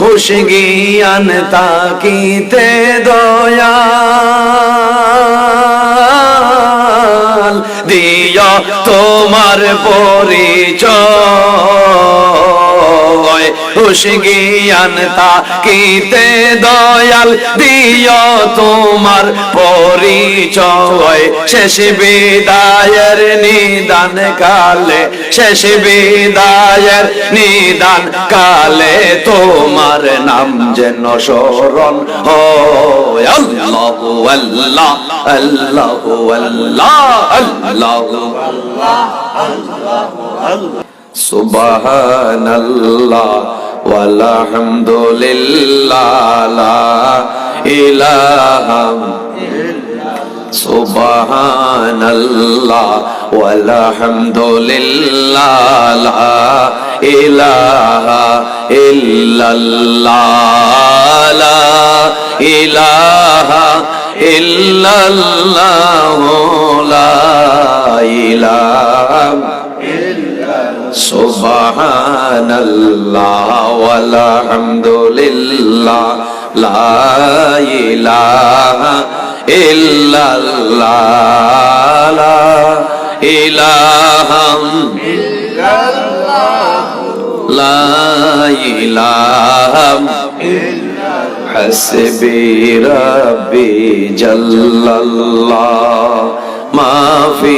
হুশ জ্ঞান তাকিতে দয়াল। দিয় তোমার পরিচয়। হুশ জ্ঞান তাকিতে দয়াল দিয় তোমার পরিচয়। শেষ বিদায়ের নিদান কালে, শেষ বিদায়ের নিদান কালে তোমার নাম যেন স্মরণ হয়। আল্লাহ আল্লাহ আল্লাহ আল্লাহ আল্লাহ। সুবহানাল্লাহ ওয়ালহামদুলিল্লাহ লা ইলাহা সুবহানাল্লাহ ওয়ালহামদুলিল্লাহ লা ইলাহা ইল্লাল্লাহ লা ইলাহা ইল্লাল্লাহ লা ইলাহা সুবহানাল্লাহ ওয়াল হামদুলিল্লাহ লা ইলাহা ইল্লাল্লাহ লা ইলাহা ইল্লাল্লাহ লা ইলাহা ইল্লাল্লাহ হাসবি রাব্বি ما في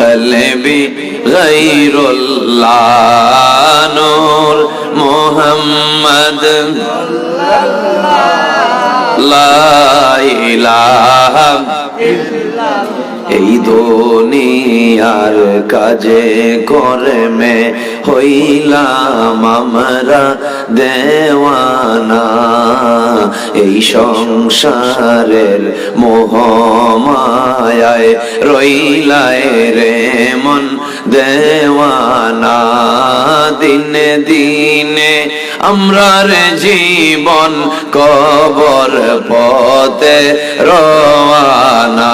قلبي غير الله نور محمد لا إله এই দুনিয়ার কাজে কর্মে হইলাম আমরা দেওয়ানা। এই সংসারের মোহমায় রইলায় রে মন দেওয়ানা। দিনে দিনে আমরা রে জীবন কবর পথে রওয়ানা।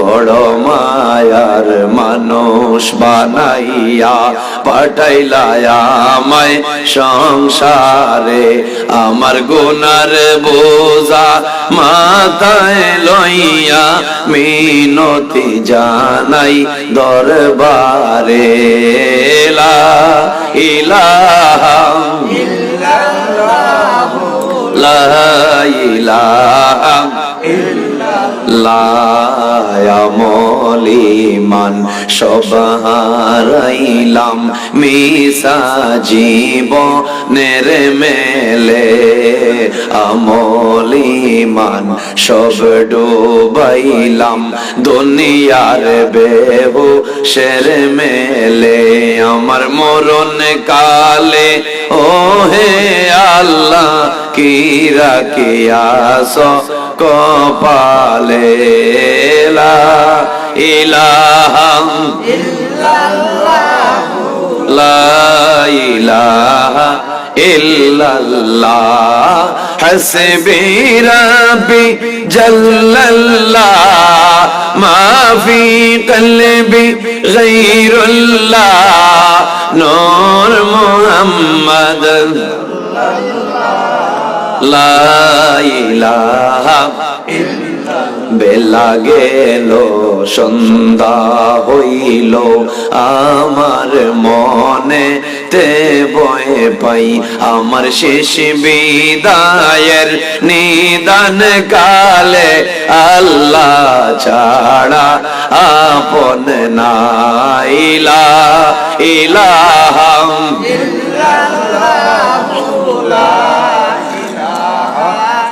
বড় মায়ার মানুষ বানাইয়া পাঠাইলা আমায় সংসারে। আমার গুনার বোঝা মাথায় লইয়া মিনতি জানাই দরবারে। লা ইলাহা লা ইলাহা লায়ামলিমান সব হারাইলাম মিসা জীবনের মেলে। আমলিমান সব ডুবাইলাম দুনিয়ার বেহু শের মেলে। আমার মরণ কালে ও হে আল্লাহ কিরা কিয়াস কপালে? লা ইলাহা লা ইলাহা ইল্লাল্লাহ। হাসবি রাব্বি জাল্লাল্লাহ। মা ফি কলবি গায়রুল্লাহ। নূর মুহাম্মদ। লা ইলাহা বেলা গেল, সন্ধ্যা হইল, আমার মনে তে বয়ে পাই। আমার শেষ বিদায়ের নিদান কালে আল্লাহ ছাড়া আপন নাইলা ইলাহাম ইল্লাল্লাহ লা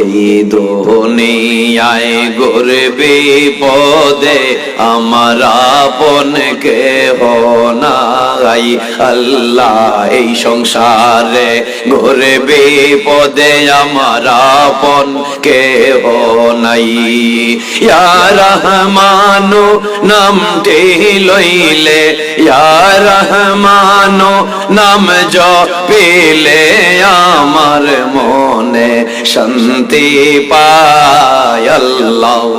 এই দুনিয়ায় গরবে পদে, আমার আপন কে নাই। আল্লাহ এই সংসারে গরবে পদে, আমার আপন কে নাই। রহমানু নামটি লইলে, ইয়া রহমানু নাম জপিলে আমার মনে শান্তি পায় আল্লাহ।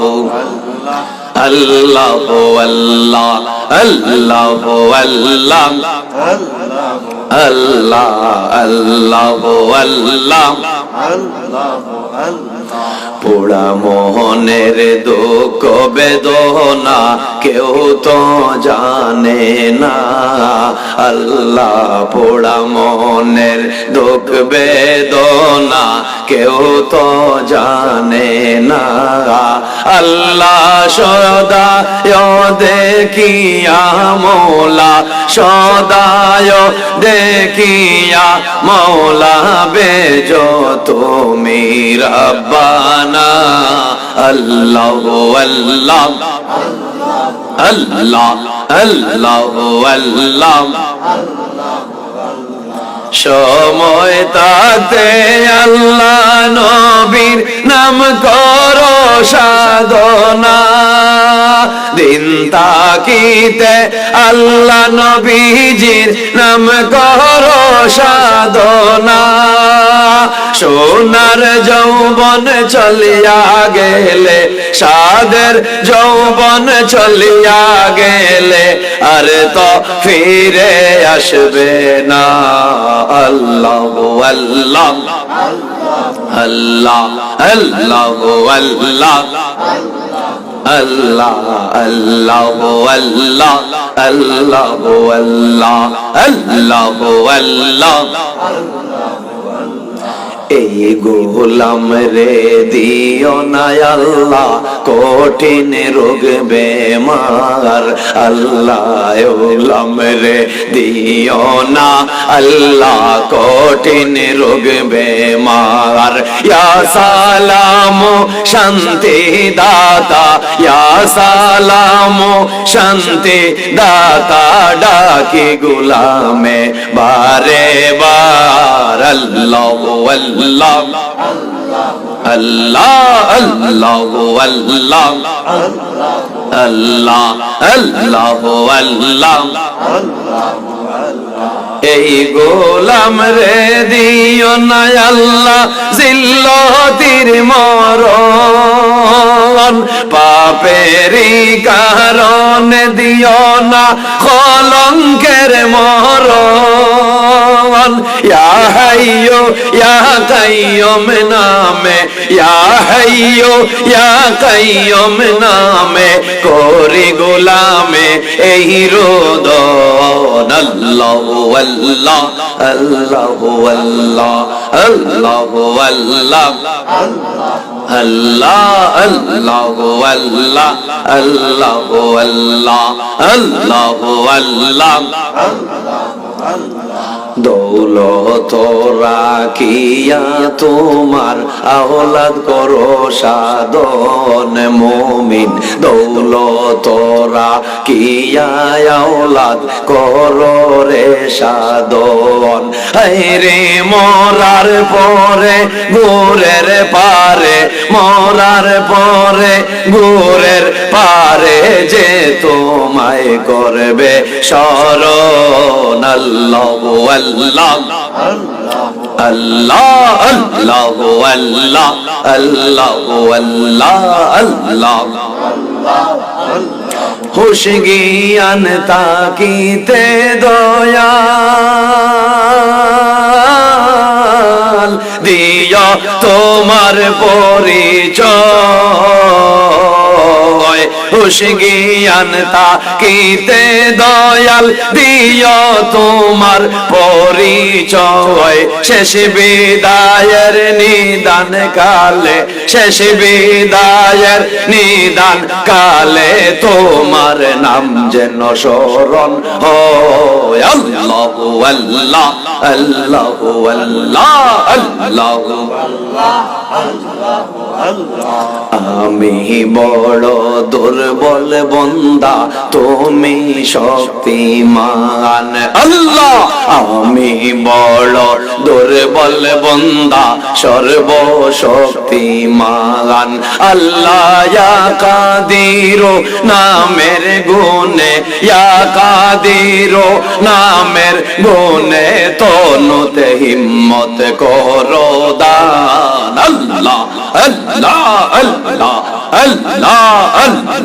আল্লাহ আল্লাহ আল্লাহ আল্লাহ। আল্লাহ আল্লাহ আল্লাহ। পোড়া মোহনের দুঃখ বেদনা কেউ তো জানে না। আল্লাহ পোড়া মোহনের দুঃখ বেদনা কেউ তো জানে না। আল্লাহ সদায় দেখিয়া মৌলা সদায় দেখিয়া মৌলা, বেজ তুমি রব্বানা। আল্লাহ আল্লাহ। আল্লাহ আল্লাহ আল্লাহ। সময় তাতে আল্লাহ নবীর নাম করো সাধনা। দিন তাকিতে আল্লাহ নবীজির নাম করো সাধনা। সোনার যৌবন চলিয়া গেলে সাদের যৌবন চলিয়া গেলে আর তো ফিরে আসবে না আল্লাহ আল্লাহ। আল্লাহ আল্লাহ আল্লাহ। আল্লাহ আল্লাহ আল্লাহ। আল্লাহ আল্লাহ। আল্লাহ আল্লাহ। এই গোলাম রে দিও না আল্লাহ, কঠিন রোগ বেমার। আল্লাহ গোলাম রে দিও না আল্লাহ, কঠিন রোগ বেমার। ইয়া সালাম শান্তি দাতা, ইয়া সালাম শান্তি দাতা, ডাকি গোলামে বারে বার আল্লাহ আল্লাহ আল্লাহ আল্লাহ আল্লাহ আল্লাহ আল্লাহ আল্লাহ। এই গোলাম রে দিও না আল্লাহ, জিল্লতির মরণ। পাপেরি কারণ দিও না, কলঙ্কের মরণ। ইয়া হাইয়ো ইয়া কাইয়ুম নামে, ইয়া হাইয়ো, ইয়া কাইয়ুম নামে, করি গোলামে, এই রোদন আল্লাহ আল্লাহ আল্লাহ আল্লাহ আল্লাহ আল্লাহ আল্লাহ আল্লাহ আল্লাহ আল্লাহ আল্লাহ আল্লাহ আল্লাহ দৌলত রাখিয়া তোমার আহ্লাদ করো সাধন মমিন। দৌলত রাখিয়া আহ্লাদ করো রে সাধন রে মরার পরে গোরের পারে, মরার পরে গোরের পারে যে তোমায় করবে শরণ আল্লাহ আল্লাহ আল্লাহ আল্লাহ আল্লাহ আল্লাহ আল্লাহ আল্লাহ। হুশ জ্ঞান তাকিতে দয়াল দিয় তোমার পরিচয়। হুশ জ্ঞান দয়াল দিও তোমার পরিচয়। শেষ বিদায়ের নিদান কালে, শেষ বিদায়ের নিদান কালে তোমার নাম যেন স্মরণ হয়। আল্লাহ আল্লাহ আল্লাহ আল্লাহ আল্লাহ আমি বড় দুর্বল বন্দা তুমি শক্তিমান। আল্লাহ! আমি বড় দুর্বল বন্দা সর্ব শক্তিমান আল্লাহ কাদিরো নামের গুণে ইয়া কাদিরো নামের গুণে তনুতে হিম্মত করো দান। আল্লাহ আল্লাহ আল্লাহ আল্লাহ আল্লাহ।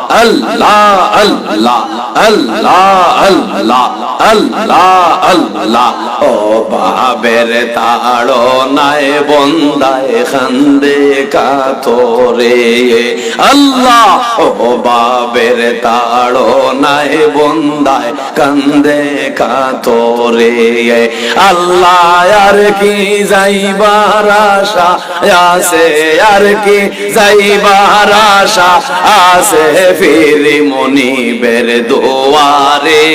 আল্লাহ আল্লাহ আল্লাহ আল্লাহ আল্লাহ। ও বাবের তাড়ো নাই বন্দায় খান্দে কাতরে। আল্লাহ, ও বাবের তাড়ো নাই বন্দায় কান্দে কাতরে। আল্লাহ, আর কি যাইবার আশা? আছে আর কি যাইবার আশা? আছে ফিরি মনিবের দোয়ারে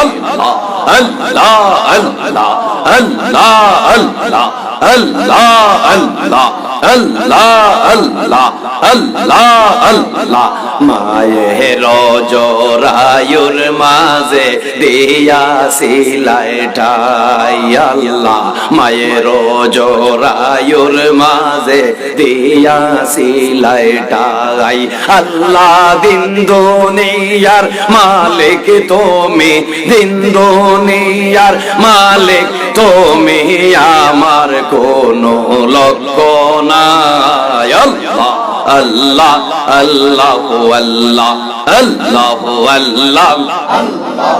আল্লাহ। আল্লাহ আল্লাহ আল্লাহ আল্লাহ আল্লাহ আল্লাহ আল্লাহ আল্লাহ আল্লাহ আল্লাহ মায়ের জোরায়ুর মাঝে দিয়া সিলাইটাই আল্লাহ মায়ের জোরায়ুর মাঝে দিয়া সিলাইটাই আল্লাহ, দিন দুনিয়ার মালিক তুমি, দিন দুনিয়ার মালিক তুমি আমার কোন লক্ষ্য নাই। আল্লাহ আল্লাহ আল্লাহ আল্লাহ আল্লাহ আল্লাহ।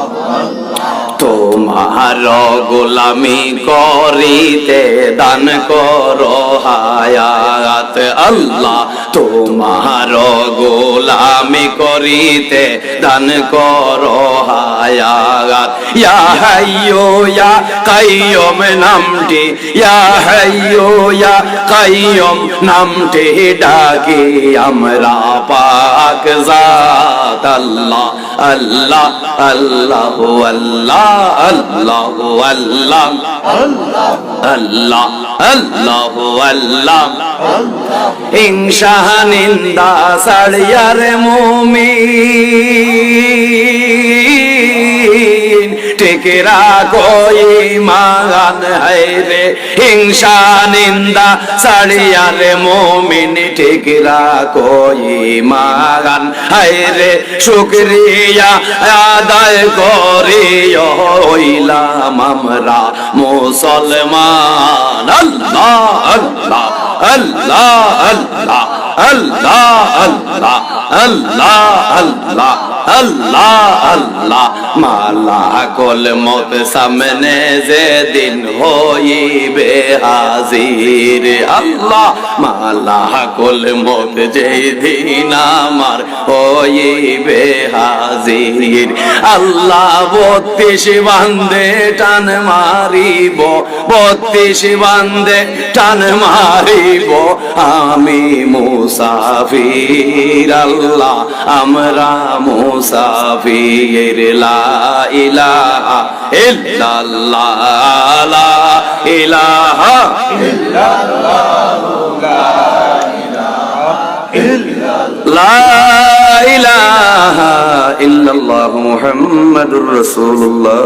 তোমার গোলামি করিতে দান করো হায়াত আল্লাহ। তোমার গোলামি করিতে দান করো হায়াত। ইয়া হাইয়ো, ইয়া কাইয়ুম নামটি, ইয়া হাইয়ো, ইয়া কাইয়ুম নামটি ডাকি আমরা পাক জাত আল্লাহ। আল্লাহ আল্লাহ আল্লাহ। আল্লাহ আল্লাহ। আল্লাহ আল্লাহ। আল্লাহ হিংসা নিন্দা সাড়িয়ার মুমিন। টেকেরা কই মাগান হাইরে হিংসা, নিন্দা সাড়িয়ার মুমিন টেকেরা কই মাগান হাইরে শুক্রিয়া আদায় করি হইলাম আমরা মুসলমান। আল্লাহ আল্লাহ আল্লাহ আল্লাহ। আল্লাহ আল্লাহ আল্লাহ আল্লাহ। আল্লাহ আল্লাহ মালা কল মত সামনে যে দিন হইবে হাজির। আল্লাহ, মালা কল মত যে দিন আমার হইবে হাজির। আল্লাহ, বত্রিশ বান্দে টান মারিব, বত্রিশ বান্দে টান মারিব। আমি মুসাফির আল্লাহ আমরা মুসাফির লা ইলাহা ইল্লাল্লাহ লা ইলাহা লা ইলাহা ইল্লাল্লাহ রাসূলুল্লাহ